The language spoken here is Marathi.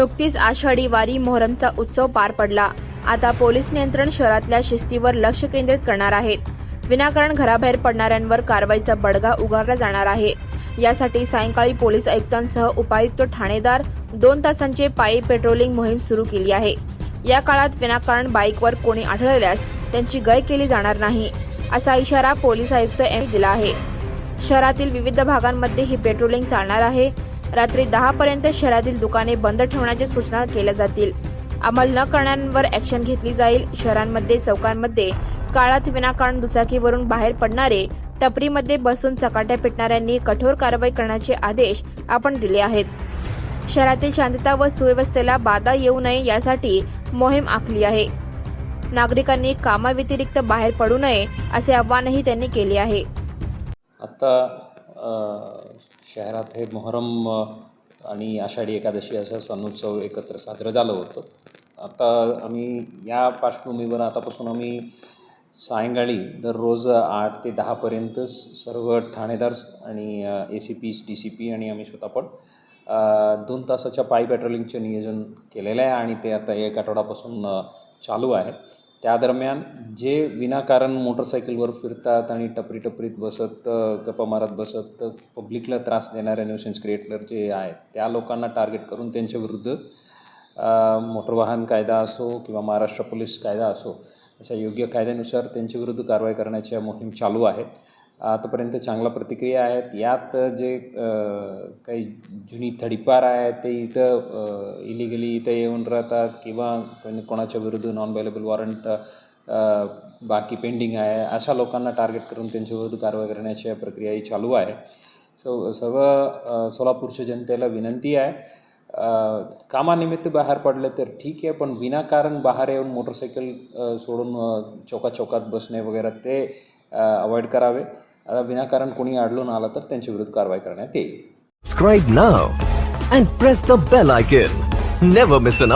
नुकतीच आषाढी वारी मोहरमचा उत्सव पार पडला. आता पोलीस नियंत्रण शहरातल्या शिस्तीवर लक्ष केंद्रित करणार आहेत. विनाकारण घराबाहेर पडणाऱ्यांवर कारवाईचा बडगा उगारला जाणार आहे. यासाठी सायंकाळी पोलीस आयुक्तांसह उपायुक्त ठाणेदार दोन तासांचे पायी पेट्रोलिंग मोहीम सुरू केली आहे. या काळात विनाकारण बाईकवर कोणी आढळल्यास त्यांची गय केली जाणार नाही असा इशारा पोलीस आयुक्त यांनी दिला आहे. शहरातील विविध भागांमध्ये ही पेट्रोलिंग चालणार आहे. रात्री दहा पर्यंत शहरातील दुकाने बंद ठेवण्याच्या सूचना केल्या जातील. अंमल न करणाऱ्यांवर ॲक्शन घेतली जाईल. शहरांमध्ये चौकांमध्ये काळात विनाकारण दुचाकीवरून बाहेर पडणारे टपरीमध्ये बसून चकाट्या पेटणाऱ्यांनी कठोर कारवाई करण्याचे आदेश आपण दिले आहेत. शहरातील शांतता व सुव्यवस्थेला बाधा येऊ नये यासाठी मोहीम आखली आहे. नागरिकांनी कामाव्यतिरिक्त बाहेर पडू नये असे आवाहनही त्यांनी केले आहे. आता शहरात हे मोहरम आणि आषाढी एकादशी असं सण उत्सव एकत्र साजरं झालं होतं. आता आम्ही या पार्श्वभूमीवर आतापासून आम्ही सायंकाळी दररोज आठ ते दहापर्यंत सर्व ठाणेदार आणि A C P D C P आणि आम्ही स्वतः पण दोन तासाच्या पायी पॅट्रोलिंगचं नियोजन केलेलं आहे आणि ते आता एक आठवड्यापासून चालू आहे. त्या दरम्यान जे विनाकारण मोटरसायकलवर फिरतात आणि टपरी टपरीत बसत गप्पा मारत बसत पब्लिकला त्रास देणारे न्यूसन्स क्रिएटर जे आहेत त्या लोकांना टार्गेट करून त्यांच्या विरुद्ध मोटर वाहन कायदा असो किंवा महाराष्ट्र पोलीस कायदा असो अशा योग्य कायद्यानुसार त्यांच्या विरुद्ध कारवाई करण्याच्या मोहीम चालू आहेत आतापर्यंत चांगल्या प्रतिक्रिया आहेत. यात जे काही जुनी थडीपार आहे ते इथं इलिगली इथं येऊन राहतात किंवा कोणाच्या विरुद्ध नॉन अवेलेबल वॉरंट बाकी पेंडिंग आहे अशा लोकांना टार्गेट करून त्यांच्याविरुद्ध कारवाई करण्याच्या प्रक्रियाही चालू आहे. सो सर्व सोलापूरच्या जनतेला विनंती आहे. कामानिमित्त बाहेर पडले तर ठीक आहे पण विनाकारण बाहेर येऊन मोटरसायकल सोडून अ, चौकात चौकात बसणे वगैरे ते अवॉइड करावे. आता विनाकारण कोणी अडलो ना आला तर त्यांच्या विरुद्ध कारवाई करण्यात येईल. Scribe now and press the bell icon never miss an